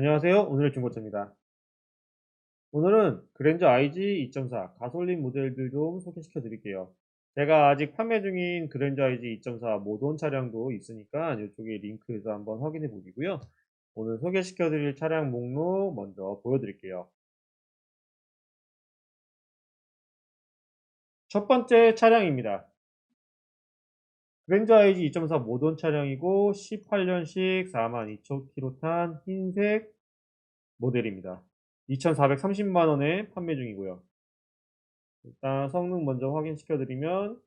안녕하세요. 오늘의 중고차입니다. 오늘은 그랜저 IG 2.4 가솔린 모델들 좀 소개시켜 드릴게요. 제가 아직 판매 중인 그랜저 IG 2.4 모던 차량도 있으니까 이쪽에 링크에서 한번 확인해 보시고요. 오늘 소개시켜 드릴 차량 목록 먼저 보여드릴게요. 첫 번째 차량입니다. 그랜저 IG 2.4 모던 차량이고 18년식 42,000km 탄 흰색 모델입니다. 2,430만원에 판매 중이고요. 일단 성능 먼저 확인시켜 드리면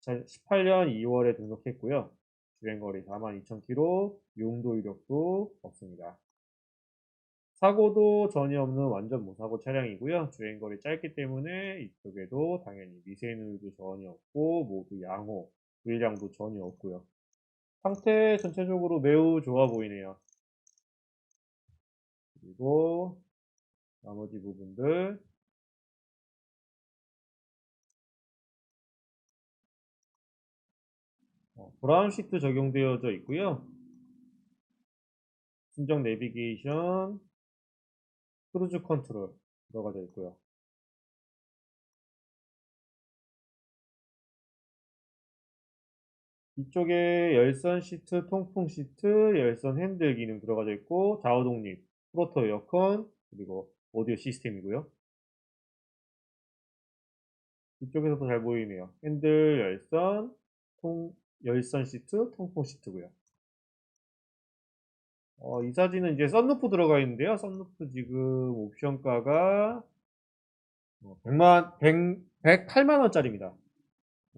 2018년 2월에 등록했고요. 주행거리 42,000km, 용도 이력도 없습니다. 사고도 전혀 없는 완전 무사고 차량이고요. 주행거리 짧기 때문에 이쪽에도 당연히 미세누유도 전혀 없고 모두 양호, 물량도 전혀 없고요. 상태 전체적으로 매우 좋아 보이네요. 그리고 나머지 부분들 어, 브라운 시트 적용되어져 있고요. 순정 내비게이션, 크루즈 컨트롤 들어가져 있고요. 이쪽에 열선 시트, 통풍 시트, 열선 핸들 기능 들어가져 있고 좌우 독립, 프로토 에어컨, 그리고 오디오 시스템이고요. 이쪽에서도 잘 보이네요. 핸들 열선, 통, 열선 시트, 통풍 시트고요. 어, 이 사진은 이제 썬루프 들어가 있는데요. 썬루프 지금 옵션가가 100만, 100, 108만 원짜리입니다.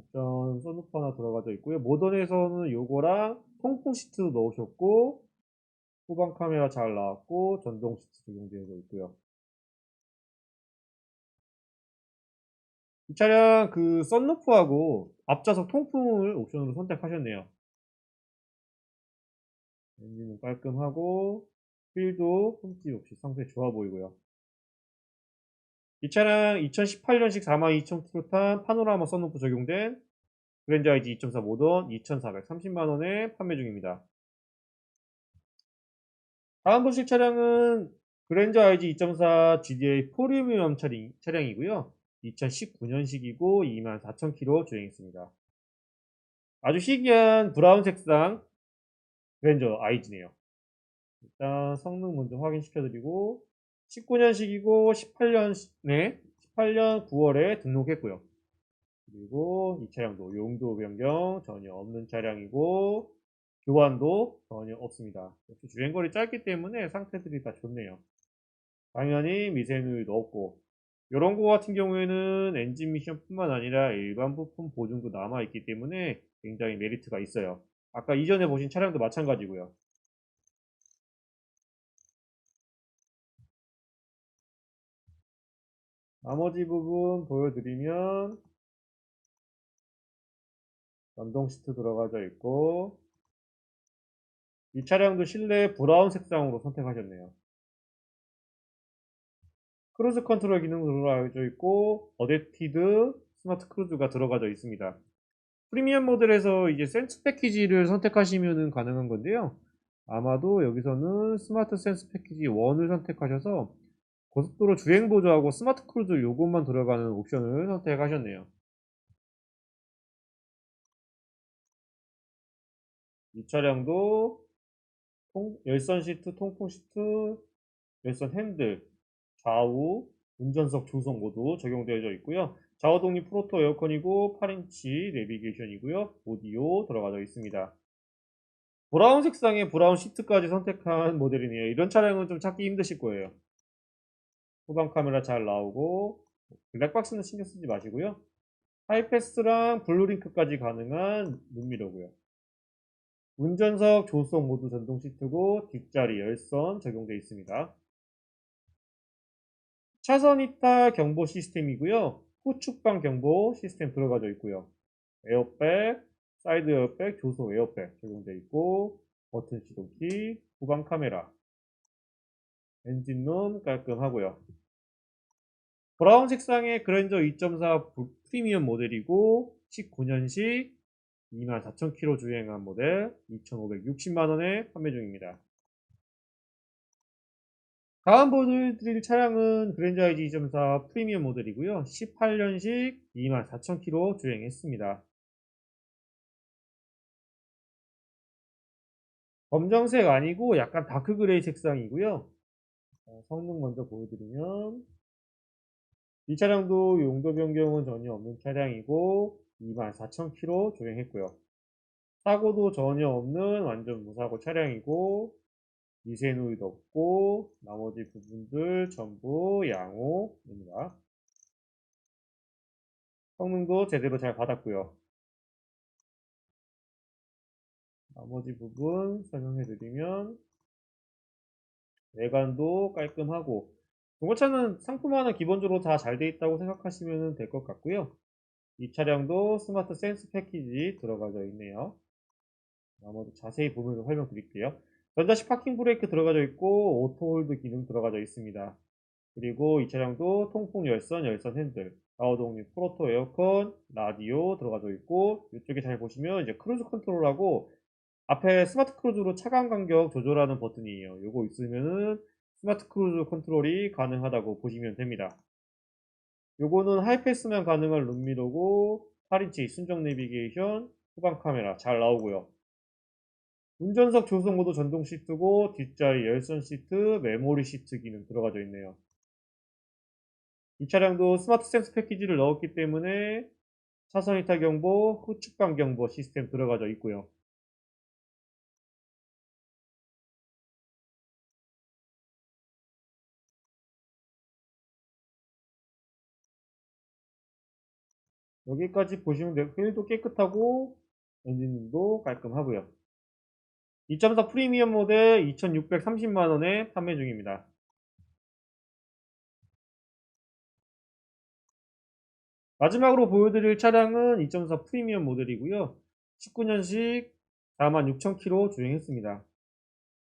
옵션 썬루프 하나 들어가져 있고요. 모던에서는 요거랑 통풍 시트도 넣으셨고 후방 카메라 잘 나왔고 전동 시트 적용되어 있고요. 이 차량 그 썬루프하고 앞좌석 통풍을 옵션으로 선택하셨네요. 엔진은 깔끔하고 휠도 흠집 없이 상태 좋아 보이고요. 이 차량 2018년식 42,000km 탄 파노라마 썬루프 적용된 그랜저 IG 2.4 모던 2,430만원에 판매 중입니다. 다음 보실 차량은 그랜저 IG 2.4 GDA 프리미엄 차량, 차량이고요. 2019년식이고 24,000km 주행했습니다. 아주 희귀한 브라운 색상 그랜저 IG네요. 일단 성능 먼저 확인시켜드리고 19년식이고 18년에 18년 9월에 등록했고요. 그리고 이 차량도 용도 변경 전혀 없는 차량이고 교환도 전혀 없습니다. 역시 주행거리 짧기 때문에 상태들이 다 좋네요. 당연히 미세누유도 없고 이런 거 같은 경우에는 엔진 미션 뿐만 아니라 일반 부품 보증도 남아있기 때문에 굉장히 메리트가 있어요. 아까 이전에 보신 차량도 마찬가지고요. 나머지 부분 보여드리면 전동 시트 들어가져 있고 이 차량도 실내 브라운 색상으로 선택하셨네요. 크루즈 컨트롤 기능 들어가져 있고 어댑티드 스마트 크루즈가 들어가져 있습니다. 프리미엄 모델에서 이제 센스 패키지를 선택하시면 가능한 건데요. 아마도 여기서는 스마트 센스 패키지 1을 선택하셔서 고속도로 주행 보조하고 스마트 크루즈 요것만 들어가는 옵션을 선택하셨네요. 이 차량도 통, 열선 시트, 통풍 시트, 열선 핸들, 좌우, 운전석 조성 모두 적용되어 있고요. 좌우 독립 프로토 에어컨이고 8인치 내비게이션이고요. 오디오 들어가져 있습니다. 브라운 색상의 브라운 시트까지 선택한 모델이네요. 이런 차량은 좀 찾기 힘드실 거예요. 후방 카메라 잘 나오고 블랙박스는 신경 쓰지 마시고요. 하이패스랑 블루링크까지 가능한 눈미러고요. 운전석 조수석 모두 전동 시트고 뒷자리 열선 적용되어 있습니다. 차선 이탈 경보 시스템이고요. 후측방 경보 시스템 들어가져 있고요. 에어백, 사이드 에어백, 조수 에어백 적용되어 있고 버튼 시동키, 후방 카메라, 엔진룸 깔끔하고요. 브라운 색상의 그랜저 2.4 프리미엄 모델이고 19년식 24,000km 주행한 모델 2,560만원에 판매 중입니다. 다음 보여드릴 차량은 그랜저 IG 2.4 프리미엄 모델이고요. 18년식 24,000km 주행했습니다. 검정색 아니고 약간 다크 그레이 색상이고요. 어, 성능 먼저 보여드리면 이 차량도 용도 변경은 전혀 없는 차량이고 24,000km 주행했고요. 사고도 전혀 없는 완전 무사고 차량이고 미세 누이도 없고 나머지 부분들 전부 양호입니다. 성능도 제대로 잘 받았고요. 나머지 부분 설명해 드리면 외관도 깔끔하고 중고차는 상품 하나 기본적으로 다 잘 돼 있다고 생각하시면 될 것 같고요. 이 차량도 스마트 센스 패키지 들어가져 있네요. 나머지 자세히 보면서 설명 드릴게요. 전자식 파킹 브레이크 들어가져 있고 오토 홀드 기능 들어가져 있습니다. 그리고 이 차량도 통풍 열선, 열선 핸들, 좌우독립 프로토 에어컨, 라디오 들어가져 있고 이쪽에 잘 보시면 이제 크루즈 컨트롤하고 앞에 스마트 크루즈로 차간 간격 조절하는 버튼이에요. 이거 있으면은 스마트 크루즈 컨트롤이 가능하다고 보시면 됩니다. 요거는 하이패스만 가능한 룸미러고 8인치 순정 내비게이션, 후방 카메라 잘 나오고요. 운전석 조성 모드 전동 시트고 뒷자리 열선 시트, 메모리 시트 기능 들어가져 있네요. 이 차량도 스마트 센스 패키지를 넣었기 때문에 차선 이탈 경보, 후측방 경보 시스템 들어가져 있고요. 여기까지 보시면 돼요. 휠도 깨끗하고 엔진도 깔끔하고요. 2.4 프리미엄 모델 2630만원에 판매 중입니다. 마지막으로 보여드릴 차량은 2.4 프리미엄 모델이고요. 19년식 46,000km 주행했습니다.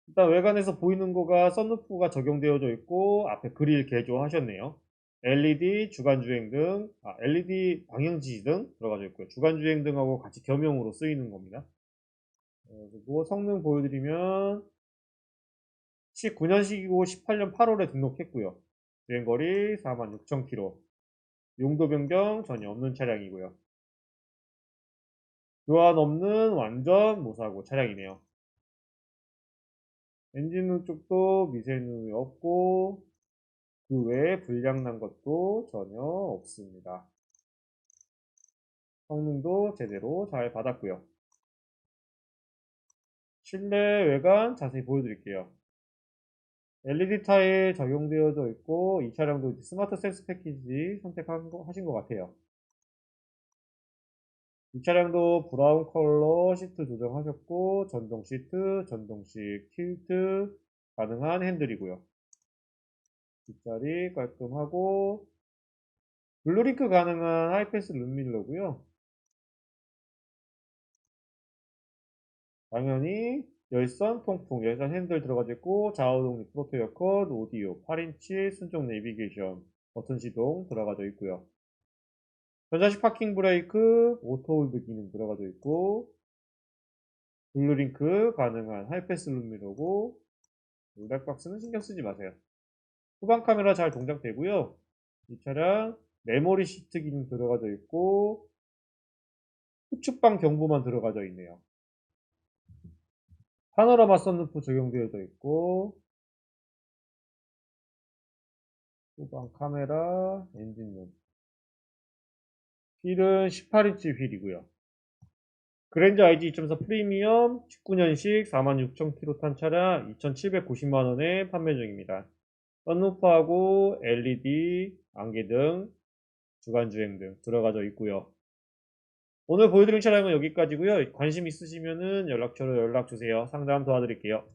일단 외관에서 보이는 거가 썬루프가 적용되어져 있고 앞에 그릴 개조하셨네요. LED 주간주행 등, 아, LED 방향지시 등 들어가져 있고요. 주간주행 등하고 같이 겸용으로 쓰이는 겁니다. 어, 그리고 성능 보여드리면 19년식이고 18년 8월에 등록했고요. 주행거리 46,000km. 용도 변경 전혀 없는 차량이고요. 교환 없는 완전 무사고 차량이네요. 엔진 쪽도 미세누이 없고 그 외에 불량난 것도 전혀 없습니다. 성능도 제대로 잘 받았고요. 실내 외관 자세히 보여드릴게요. LED 타일 적용되어져 있고 이 차량도 스마트 센스 패키지 선택하신 것 같아요. 이 차량도 브라운 컬러 시트 조정하셨고 전동 시트, 전동식 틸트 가능한 핸들이고요. 뒷자리 깔끔하고 블루링크 가능한 하이패스 룸밀러고요. 당연히 열선, 통풍, 열선 핸들 들어가져 있고 좌우독립 프로토 에어컨, 오디오, 8인치 순정 내비게이션, 버튼 시동 들어가져 있고요. 전자식 파킹 브레이크, 오토홀드 기능 들어가져 있고 블루링크 가능한 하이패스 룸미러고 블랙박스는 신경 쓰지 마세요. 후방 카메라 잘 동작되고요. 이 차량 메모리 시트 기능 들어가져 있고 후측방 경보만 들어가져 있네요. 파노라마 선루프 적용되어져 있고 후방 카메라, 엔진룸 휠은 18인치 휠이고요. 그랜저 IG 2.4 프리미엄 19년식 46,000km 탄 차량 2,790만원에 판매 중입니다. 썬루프하고 LED, 안개등, 주간주행 등 들어가져 있고요. 오늘 보여드린 차량은 여기까지고요. 관심 있으시면 연락처로 연락 주세요. 상담 도와드릴게요.